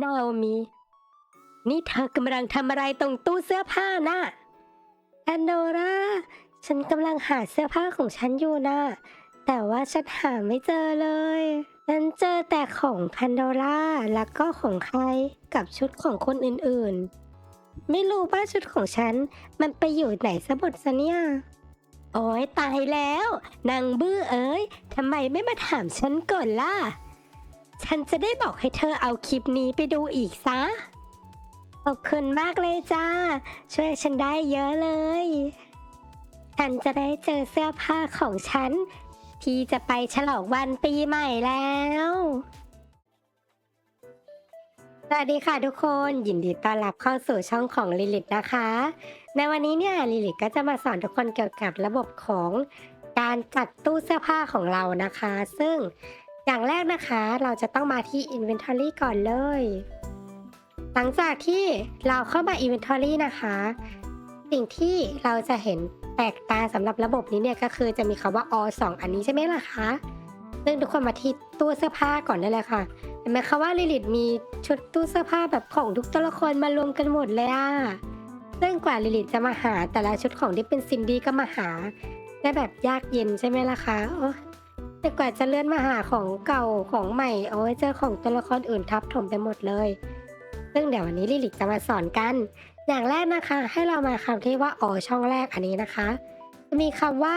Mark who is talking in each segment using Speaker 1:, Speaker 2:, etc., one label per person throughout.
Speaker 1: นาโอมิ นี่เธอกำลังทำอะไรตรงตู้เสื้อผ้าน่ะแอนโดราฉันกำลังหาเสื้อผ้าของฉันอยู่นะแต่ว่าฉันหาไม่เจอเลยฉันเจอแต่ของแพนโดราแล้วก็ของใครกับชุดของคนอื่นๆ ไม่รู้ว่าชุดของฉัน มันไปอยู่ไหนซะหมดซะเนี่ย โอ้ยตายแล้ว นางบื้อเอ้ยทำไมไม่มาถามฉันก่อนล่ะ ฉันจะได้บอกให้เธอเอาคลิปนี้ไปดูอีกซะ ขอบคุณมากเลยจ้า ช่วยฉันได้เยอะเลย ฉันจะได้เจอเสื้อผ้าของฉัน ที่จะไปฉลองวันปีใหม่แล้วสวัสดีค่ะทุกคนยินดีต้อนรับเข้าสู่ช่องของลิลิตนะคะ ในวันนี้เนี่ยลิลิตก็จะมาสอนทุกคนเกี่ยวกับระบบของการจัดตู้เสื้อผ้าของเรานะคะ ซึ่ง อย่างแรกนะคะเราจะต้องมาที่ Inventory ก่อนเลย หลังจากที่เราเข้ามา Inventory นะคะ สิ่งที่เราจะเห็นแปลกตาสำหรับระบบนี้เนี่ยก็คือจะมีคำว่า all 2 อันนี้ใช่ไหมล่ะคะซึ่งทุกคนมาที่ตู้เสื้อผ้าก่อนได้เลยค่ะเห็นไหมคะว่าลิลิตมีชุดตู้เสื้อผ้าแบบของทุกตัวละครมารวมกันหมดเลยอะซึ่งกว่าลิลิตจะมาหาแต่ละชุดของที่เป็นซินดี้ก็มาหาได้แบบยากเย็นใช่ไหมล่ะคะโอ้ แต่กว่าจะเลื่อนมาหาของเก่าของใหม่โอ้ยเจอของตัวละครอื่นทับถมไปหมดเลย ซึ่งเดี๋ยววันนี้ลิลิตจะมาสอนกัน อย่างแรกนะคะ ให้เรามาคำที่ว่าอ๋อช่องแรกอันนี้นะคะ จะมีคำว่า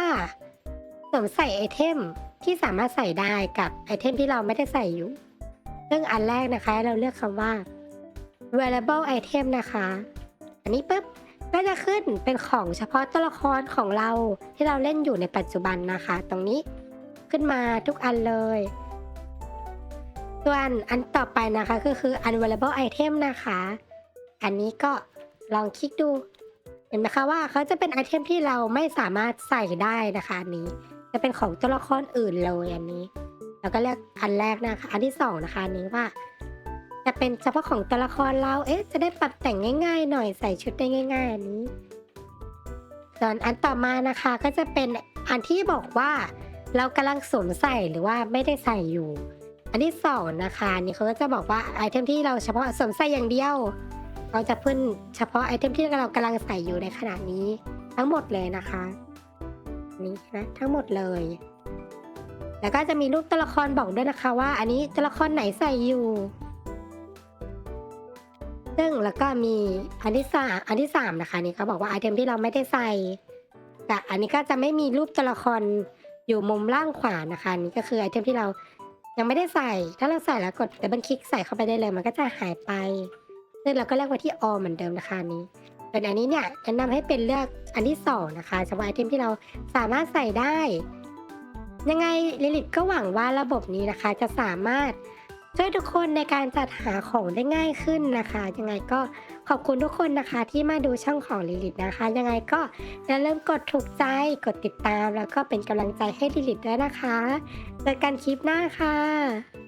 Speaker 1: สวมใส่ไอเทมที่สามารถใส่ได้กับไอเทมที่เราไม่ได้ใส่อยู่ ซึ่งอันแรกนะคะเราเลือกคำว่า wearable item นะคะ อันนี้ปุ๊บก็จะขึ้นเป็นของเฉพาะตัวละครของเราที่เราเล่นอยู่ในปัจจุบันนะคะ ตรงนี้ ขึ้นมาทุกอันเลย ส่วนอันต่อไปนะคะก็คือ unwearable item นะคะ อันนี้ก็ลองคลิกดู เห็นไหมคะว่าเขาจะเป็นไอเทมที่เราไม่สามารถใส่ได้นะคะอันนี้จะเป็นของตัวละครอื่นเลยอันนี้ แล้วก็เลือกอันแรกนะคะ อันที่สองนะคะอันนี้ว่าจะเป็นเฉพาะของตัวละครเรา เอ๊ะ จะได้ปรับแต่งง่าย ๆ หน่อยใส่ชุดได้ง่ายๆอันนี้ ส่วนอันต่อมานะคะก็จะเป็นอันที่บอกว่า เรากำลังสวมใส่หรือว่าไม่ได้ใส่อยู่ อันที่สองนะคะนี่เขาก็จะบอกว่าไอเทมที่เราเฉพาะสวมใส่อย่างเดียว เราจะขึ้นเฉพาะไอเทมที่เรากำลังใส่อยู่ในขณะนี้ทั้งหมดเลยนะคะนนี้นะทั้งหมดเลย แล้วก็จะมีรูปตัวละครบอกด้วยนะคะว่า อันนี้ตัวละครไหนใส่อยู่ซึ่งแล้วก็มีอันที่สามอันที่สามนะคะนี่เขาบอกว่าไอเทมที่เราไม่ได้ใส่แต่อันนี้ก็จะไม่มีรูปตัวละคร อยู่มุมล่างขวานะคะนี่ก็คือไอเทมที่เรายังไม่ได้ใส่ ถ้าเราใส่แล้วกดดับเบิลคลิกใส่เข้าไปได้เลยมันก็จะหายไป ซึ่งเราก็เลือกไว้ที่ all เหมือนเดิมนะคะนี้ส่วนอันนี้เนี่ยแนะนำให้เป็นเลือกอันที่สองนะคะเฉพาะไอเทมที่เราสามารถใส่ได้ ยังไงลิลิตก็หวังว่าระบบนี้นะคะจะสามารถ ช่วยทุกคนในการจัดหาของได้ง่ายขึ้นนะคะ ยังไงก็ขอบคุณทุกคนนะคะที่มาดูช่องของลิลิตนะคะ ยังไงก็อย่าลืมกดถูกใจกดติดตามแล้วก็เป็นกำลังใจให้ลิลิตด้วยนะคะเจอกันคลิปหน้าค่ะ